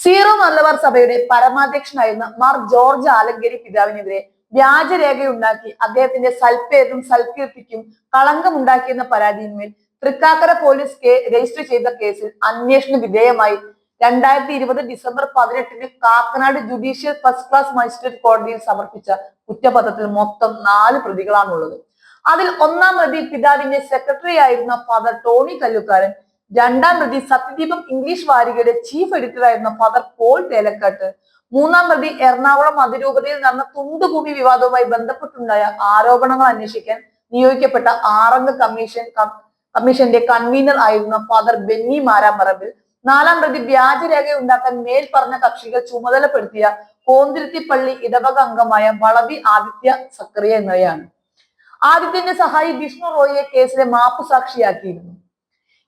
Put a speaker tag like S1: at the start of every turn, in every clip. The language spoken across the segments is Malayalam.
S1: സീറോ മലബാർ സഭയുടെ പരമാധ്യക്ഷനായിരുന്ന മാർ ജോർജ് ആലങ്കേരി പിതാവിനെതിരെ വ്യാജരേഖയുണ്ടാക്കി അദ്ദേഹത്തിന്റെ സൽപേതും സൽകീർത്തിക്കും കളങ്കമുണ്ടാക്കിയെന്ന പരാതിയിന്മേൽ തൃക്കാക്കര പോലീസ് രജിസ്റ്റർ ചെയ്ത കേസിൽ അന്വേഷണ വിധേയമായി. രണ്ടായിരത്തി ഇരുപത് ഡിസംബർ പതിനെട്ടിന് Kakkanad judicial first class magistrate കോടതിയിൽ സമർപ്പിച്ച കുറ്റപത്രത്തിൽ മൊത്തം നാല് പ്രതികളാണുള്ളത്. അതിൽ ഒന്നാം പ്രതി പിതാവിന്റെ സെക്രട്ടറി ആയിരുന്ന ഫാദർ ടോണി കല്ലുക്കാരൻ രണ്ടാം പ്രതി സത്യദീപം ഇംഗ്ലീഷ് വാരികയുടെ ചീഫ് എഡിറ്റർ ആയിരുന്ന ഫാദർ പോൾ തേലക്കാട്ട്. മൂന്നാം പ്രതി എറണാകുളം അതിരൂപതയിൽ നടന്ന തുണ്ടുഭൂമി വിവാദവുമായി ബന്ധപ്പെട്ടുണ്ടായ ആരോപണങ്ങൾ അന്വേഷിക്കാൻ നിയോഗിക്കപ്പെട്ട ആറംഗ കമ്മീഷൻ കമ്മീഷന്റെ കൺവീനർ ആയിരുന്ന ഫാദർ ബെന്നി മാരാമറബിൽ നാലാം പ്രതി വ്യാജരേഖ ഉണ്ടാക്കാൻ മേൽ പറഞ്ഞ കക്ഷികൾ ചുമതലപ്പെടുത്തിയ കോന്തിരുത്തിപ്പള്ളി ഇടവക അംഗമായ വളവി ആദിത്യ സക്രിയ എന്നിവയാണ് ആദിത്യന്റെ സഹായി വിഷ്ണു റോയിയെ കേസിലെ മാപ്പു സാക്ഷിയാക്കിയിരുന്നു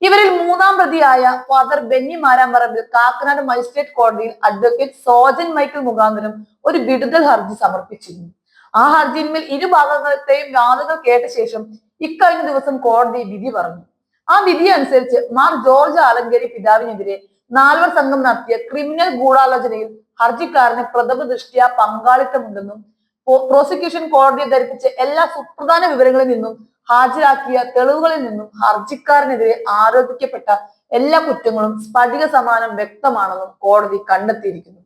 S1: ഇവരിൽ മൂന്നാം പ്രതിയായ father Benny Maramparambil Kakkanad magistrate കോടതിയിൽ അഡ്വക്കേറ്റ് സോജൻ മൈക്കിൾ മുഖാന്തരം ഒരു വിടുതൽ ഹർജി സമർപ്പിച്ചിരുന്നു. ആ ഹർജിയിന്മേൽ ഇരുഭാഗങ്ങളത്തെയും വാദങ്ങൾ കേട്ട ശേഷം ഇക്കഴിഞ്ഞ ദിവസം കോടതി വിധി പറഞ്ഞു. ആ വിധി അനുസരിച്ച് മാർ ജോർജ് ആലങ്കേരി പിതാവിനെതിരെ നാൽവർ സംഘം നടത്തിയ ക്രിമിനൽ ഗൂഢാലോചനയിൽ ഹർജിക്കാരന് പ്രഥമ ദൃഷ്ടിയ പങ്കാളിത്തമുണ്ടെന്നും പ്രോ- പ്രോസിക്യൂഷൻ കോടതിയെ ധരിപ്പിച്ച എല്ലാ സുപ്രധാന വിവരങ്ങളിൽ നിന്നും ഹാജരാക്കിയ തെളിവുകളിൽ നിന്നും ഹർജിക്കാരനെതിരെ ആരോപിക്കപ്പെട്ട എല്ലാ കുറ്റങ്ങളും സ്ഫടിക സമാനം വ്യക്തമാണെന്നും കോടതി കണ്ടെത്തിയിരിക്കുന്നു.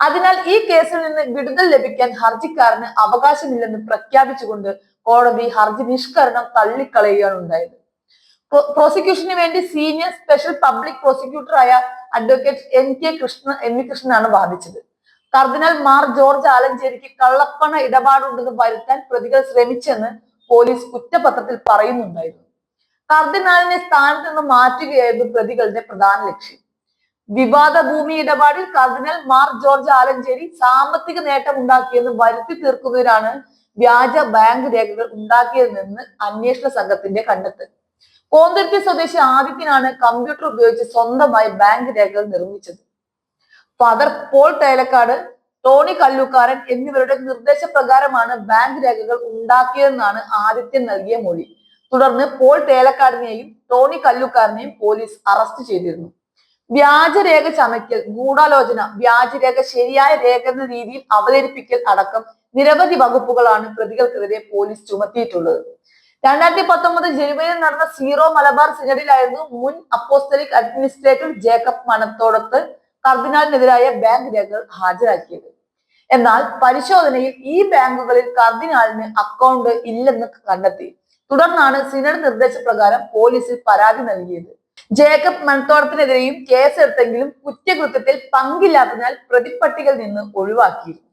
S1: അതിനാൽ ഈ കേസിൽ നിന്ന് വിടുതൽ ലഭിക്കാൻ ഹർജിക്കാരന് അവകാശമില്ലെന്ന് പ്രഖ്യാപിച്ചുകൊണ്ട് കോടതി ഹർജി നിഷ്കരണം തള്ളിക്കളയുകയാണ് ഉണ്ടായത്. പ്രോ- പ്രോസിക്യൂഷന് വേണ്ടി senior special public പ്രോസിക്യൂട്ടറായ advocate N K Krishna M V കൃഷ്ണനാണ് വാദിച്ചത്. കർദിനാൾ മാർ ജോർജ് ആലഞ്ചേരിക്ക് കള്ളപ്പണ ഇടപാടുണ്ടെന്ന് വരുത്താൻ പ്രതികൾ ശ്രമിച്ചെന്ന് പോലീസ് കുറ്റപത്രത്തിൽ പറയുന്നുണ്ടായിരുന്നു. കർദിനാളിനെ സ്ഥാനത്ത് നിന്ന് മാറ്റുകയായിരുന്നു പ്രതികളുടെ പ്രധാന ലക്ഷ്യം. വിവാദ ഭൂമി ഇടപാടിൽ കർദിനൽ മാർ ജോർജ് ആലഞ്ചേരി സാമ്പത്തിക നേട്ടം ഉണ്ടാക്കിയെന്ന് വരുത്തി തീർക്കുന്നതിനാണ് വ്യാജ ബാങ്ക് രേഖകൾ ഉണ്ടാക്കിയതെന്ന് അന്വേഷണ സംഘത്തിന്റെ കണ്ടെത്തൽ. കോന്തുരുത്തി സ്വദേശി ആദിത്യനാണ് കമ്പ്യൂട്ടർ ഉപയോഗിച്ച് സ്വന്തമായി ബാങ്ക് രേഖകൾ നിർമ്മിച്ചത്. Father Paul Thelakkad Tony Kallookaran എന്നിവരുടെ നിർദ്ദേശപ്രകാരമാണ് ബാങ്ക് രേഖകൾ ഉണ്ടാക്കിയതെന്നാണ് ആദിത്യൻ നൽകിയ മൊഴി. തുടർന്ന് പോൾ തേലക്കാടിനെയും ടോണി കല്ലുക്കാരനെയും പോലീസ് അറസ്റ്റ് ചെയ്തിരുന്നു. വ്യാജരേഖ ചമയ്ക്കൽ ഗൂഢാലോചന വ്യാജരേഖ ശരിയായ രേഖ എന്ന രീതിയിൽ അവതരിപ്പിക്കൽ അടക്കം നിരവധി വകുപ്പുകളാണ് പ്രതികൾക്കെതിരെ പോലീസ് ചുമത്തിയിട്ടുള്ളത്. രണ്ടായിരത്തി പത്തൊമ്പത് ജനുവരിയിൽ നടന്ന സീറോ മലബാർ സിനഡിലായിരുന്നു മുൻ അപ്പോസ്തലിക് അഡ്മിനിസ്ട്രേറ്റർ ജേക്കബ് മനത്തോടത്ത് കർദിനാളിനെതിരായ ബാങ്ക് രേഖകൾ ഹാജരാക്കിയത്. എന്നാൽ പരിശോധനയിൽ ഈ ബാങ്കുകളിൽ കർദിനാളിന് അക്കൗണ്ട് ഇല്ലെന്ന് കണ്ടെത്തി. തുടർന്നാണ് സിനഡ് നിർദ്ദേശപ്രകാരം പോലീസിൽ പരാതി നൽകിയത്. ജേക്കബ് മൺതോടത്തിനെതിരെയും കേസെടുത്തെങ്കിലും കുറ്റകൃത്യത്തിൽ പങ്കില്ലാത്തതിനാൽ പ്രതിപ്പട്ടികയിൽ നിന്ന് ഒഴിവാക്കിയിരുന്നു